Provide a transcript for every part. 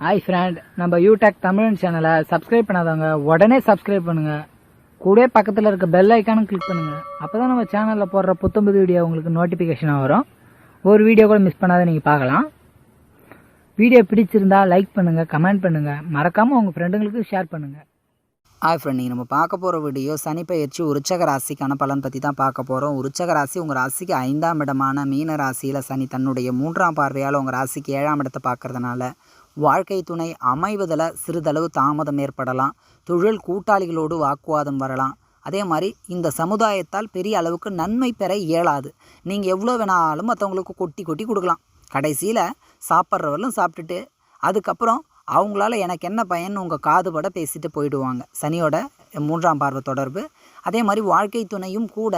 Hi friend நம்ம யூடெக் தமிழ் சேனலை subscribe பண்ணாதவங்க உடனே சப்ஸ்கிரைப் பண்ணுங்க. கூட பக்கத்தில் இருக்க பெல் ஐக்கானும் கிளிக் பண்ணுங்க. அப்பதான் நம்ம சேனலில் போடுற புத்தம்புது வீடியோ உங்களுக்கு நோட்டிஃபிகேஷனாக வரும். ஒரு வீடியோ கூட மிஸ் பண்ணாத நீங்கள் பார்க்கலாம். வீடியோ பிடிச்சிருந்தா லைக் பண்ணுங்கள் கமெண்ட் பண்ணுங்கள் மறக்காமல் உங்கள் ஃப்ரெண்டுங்களுக்கு ஷேர் பண்ணுங்கள் ஹாய் ஃப்ரெண்ட் நீங்கள் நம்ம பார்க்க போகிற வீடியோ சனி பயிற்சி உருச்சக ராசிக்கான பலன் பற்றி தான் பார்க்க போகிறோம் உருச்சக ராசி உங்கள் ராசிக்கு ஐந்தாம் இடமான மீன ராசியில் சனி தன்னுடைய மூன்றாம் பார்வையால் உங்கள் ராசிக்கு ஏழாம் இடத்தை பார்க்கறதுனால வாழ்க்கை துணை அமைவதில் சிறிதளவு தாமதம் ஏற்படலாம். தொழில் கூட்டாளிகளோடு வாக்குவாதம் வரலாம். அதே மாதிரி இந்த சமுதாயத்தால் பெரிய அளவுக்கு நன்மை பெற இயலாது. நீங்கள் எவ்வளோ வேணாலும் மற்றவங்களுக்கு கொட்டி கொட்டி கொடுக்கலாம். கடைசியில் சாப்பிட்றவர்களும் சாப்பிட்டுட்டு அதுக்கப்புறம் அவங்களால எனக்கு என்ன பயன்? உங்கள் காதுபட பேசிட்டு போயிடுவாங்க. சனியோட மூன்றாம் பார்வை தொடர்பு. அதே மாதிரி வாழ்க்கை துணையும் கூட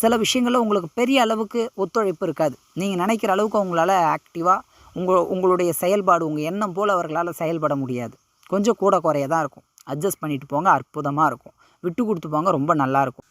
சில விஷயங்களில் உங்களுக்கு பெரிய அளவுக்கு ஒத்துழைப்பு இருக்காது. நீங்கள் நினைக்கிற அளவுக்கு அவங்களால ஆக்டிவாக உங்கள் உங்களுடைய செயல்பாடு உங்கள் எண்ணம் போல் அவர்களால் செயல்பட முடியாது. கொஞ்சம் கூட குறைய தான் இருக்கும். அட்ஜஸ்ட் பண்ணிட்டு போங்க அற்புதமாக இருக்கும். விட்டு கொடுத்து போங்க ரொம்ப நல்லாயிருக்கும்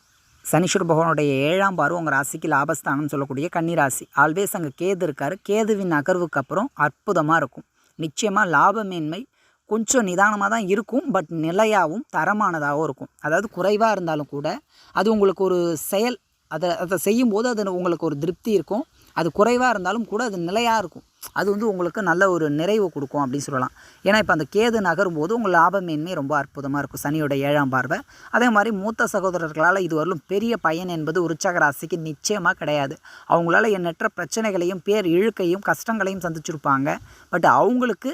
சனீஸ்வர பகவானுடைய ஏழாம் பார்வை உங்கள் ராசிக்கு லாபஸ்தானம்னு சொல்லக்கூடிய கன்னிராசி ஆல்வேஸ் அங்கே கேது இருக்கார். கேதுவின் நகர்வுக்கு அப்புறம் அற்புதமாக இருக்கும். நிச்சயமாக லாபமேன்மை கொஞ்சம் நிதானமாக தான் இருக்கும். பட் நிலையாகவும் தரமானதாகவும் இருக்கும். அதாவது குறைவாக இருந்தாலும் கூட அது உங்களுக்கு ஒரு செயல் அதை அதை செய்யும்போது அது உங்களுக்கு ஒரு திருப்தி இருக்கும். அது குறைவாக இருந்தாலும் கூட அது நிலையாக இருக்கும். அது வந்து உங்களுக்கு நல்ல ஒரு நிறைவு கொடுக்கும் அப்படின்னு சொல்லலாம். ஏன்னா இப்போ அந்த கேது நகரும் போது உங்கள் லாபமேன்மை ரொம்ப அற்புதமாக இருக்கும். சனியோட ஏழாம் பார்வை. அதே மாதிரி மூத்த சகோதரர்களால் இதுவரையிலும் பெரிய பயன் என்பது உற்சாக ராசிக்கு நிச்சயமாக கிடையாது. அவங்களால எண்ணற்ற பிரச்சனைகளையும் பேர் இழுக்கையும் கஷ்டங்களையும் சந்திச்சிருப்பாங்க. பட் அவங்களுக்கு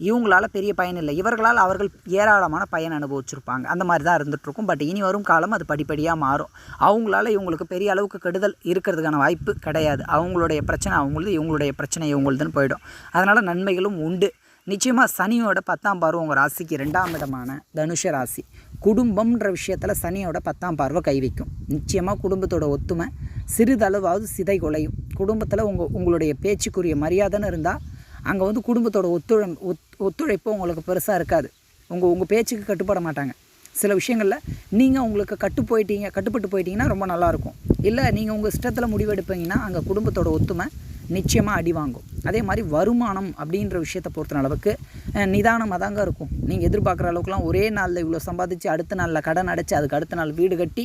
இவங்களால் பெரிய பயன் இல்லை. இவர்களால் அவர்கள் ஏராளமான பயன் அனுபவிச்சிருப்பாங்க. அந்த மாதிரி தான் இருந்துகிட்ருக்கும் பட் இனி வரும் காலம் அது படிப்படியாக மாறும். அவங்களால இவங்களுக்கு பெரிய அளவுக்கு கெடுதல் இருக்கிறதுக்கான வாய்ப்பு கிடையாது. அவங்களுடைய பிரச்சனை அவங்களுது இவங்களுடைய பிரச்சனை இவங்களுதுன்னு போயிடும். அதனால் நன்மைகளும் உண்டு. நிச்சயமாக சனியோட பத்தாம் பார்வை உங்கள் ராசிக்கு ரெண்டாம் இடமான தனுஷ ராசி. குடும்பம்ன்ற விஷயத்தில் சனியோட பத்தாம் பார்வை கை வைக்கும். நிச்சயமாக குடும்பத்தோட ஒத்துமை சிறிதளவாவது சிதை குலையும் குடும்பத்தில் உங்கள் உங்களுடைய பேச்சுக்குரிய மரியாதைன்னு இருந்தால் அங்கே வந்து குடும்பத்தோட ஒத்துழை ஒத் ஒத்துழைப்பு உங்களுக்கு பெருசாக இருக்காது. உங்கள் உங்கள் பேச்சுக்கு கட்டுப்பட மாட்டாங்க. சில விஷயங்களில் நீங்கள் உங்களுக்கு கட்டு போயிட்டீங்க கட்டுப்பட்டு போயிட்டீங்கன்னா ரொம்ப நல்லாயிருக்கும் இல்லை நீங்கள் உங்கள் இஷ்டத்தில் முடிவெடுப்பீங்கன்னா அங்கே குடும்பத்தோட ஒத்துமை நிச்சயமாக அடி வாங்கும். அதே மாதிரி வருமானம் அப்படின்ற விஷயத்தை பொறுத்த அளவுக்கு நிதானமாக தாங்க இருக்கும். நீங்கள் எதிர்பார்க்குற அளவுக்குலாம் ஒரே நாளில் இவ்வளோ சம்பாதிச்சு அடுத்த நாளில் கடன் அடைச்சி அதுக்கு அடுத்த நாள் வீடு கட்டி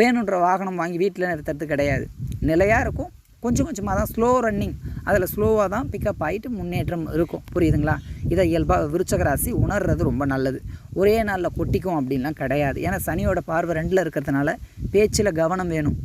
வேணுன்ற வாகனம் வாங்கி வீட்டில் நிறுத்துறது கிடையாது. நிலையாக இருக்கும் கொஞ்சம் கொஞ்சமாக தான் ஸ்லோ ரன்னிங் அதில் ஸ்லோவாக தான் பிக்கப் ஆகிட்டு முன்னேற்றம் இருக்கும். புரியுதுங்களா? இதை இயல்பாக விருச்சகராசி உணர்றது ரொம்ப நல்லது. ஒரே நாளில் கொட்டிக்கும் அப்படின்லாம் கிடையாது. ஏன்னா சனியோட பார்வை ரெண்டில் இருக்கிறதுனால பேச்சில் கவனம் வேணும்.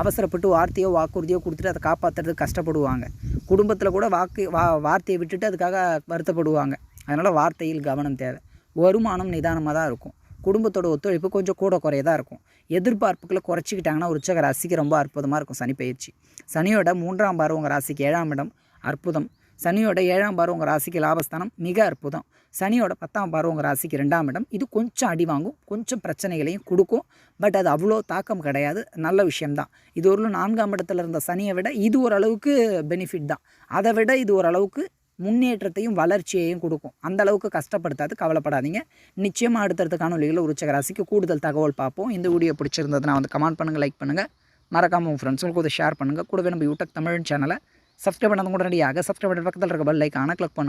அவசரப்பட்டு வார்த்தையோ வாக்குறுதியோ கொடுத்துட்டு அதை காப்பாற்றுறதுக்கு கஷ்டப்படுவாங்க. குடும்பத்தில் கூட வாக்கு வா வார்த்தையை விட்டுட்டு அதுக்காக வருத்தப்படுவாங்க. அதனால் வார்த்தையில் கவனம் தேவை. வருமானம் நிதானமாக தான் இருக்கும். குடும்பத்தோட ஒத்துழைப்பு கொஞ்சம் கூட குறைய தான் இருக்கும். எதிர்பார்ப்புகளை குறைச்சிக்கிட்டாங்கன்னா உற்சக ராசிக்கு ரொம்ப அற்புதமாக இருக்கும் சனி பயிற்சி. சனியோட மூன்றாம் பார்வை உங்கள் ராசிக்கு ஏழாம் இடம் அற்புதம். சனியோட ஏழாம் பார் உங்கள் ராசிக்கு லாபஸ்தானம் மிக அற்புதம். சனியோட பத்தாம் பார்வை உங்கள் ராசிக்கு ரெண்டாம் இடம். இது கொஞ்சம் அடி வாங்கும் கொஞ்சம் பிரச்சனைகளையும் கொடுக்கும். பட் அது அவ்வளோ தாக்கம் கிடையாது. நல்ல விஷயம்தான். இது ஒரு நான்காம் இடத்துல இருந்த சனியை விட இது ஓரளவுக்கு பெனிஃபிட் தான். அதை விட இது ஓரளவுக்கு முன்னேற்றத்தையும் வளர்ச்சியையும் கொடுக்கும். அந்த அளவுக்கு கஷ்டப்படுத்தாது கவலைப்படாதீங்க. நிச்சயமாக அடுத்தடுத்த காணொலிகளில் உச்சக ராசிக்கு கூடுதல் தகவல் பார்ப்போம். இந்த வீடியோ பிடிச்சிருந்ததுன்னா வந்து கமெண்ட் பண்ணுங்கள் லைக் பண்ணுங்கள் மறக்காமல் உங்கள் ஃப்ரெண்ட்ஸுங்களுக்கு கூட ஷேர் பண்ணுங்கள் கூடவே நம்ம யூடியூப் தமிழ் சேனலை சப்ஸ்கிரைப் பண்ணது உடனடியாக சப்ஸ்கிரைப் பண்ணுற பக்கத்தில் இருக்க பெல் ஐக்கான கிளிக் பண்ணுங்கள்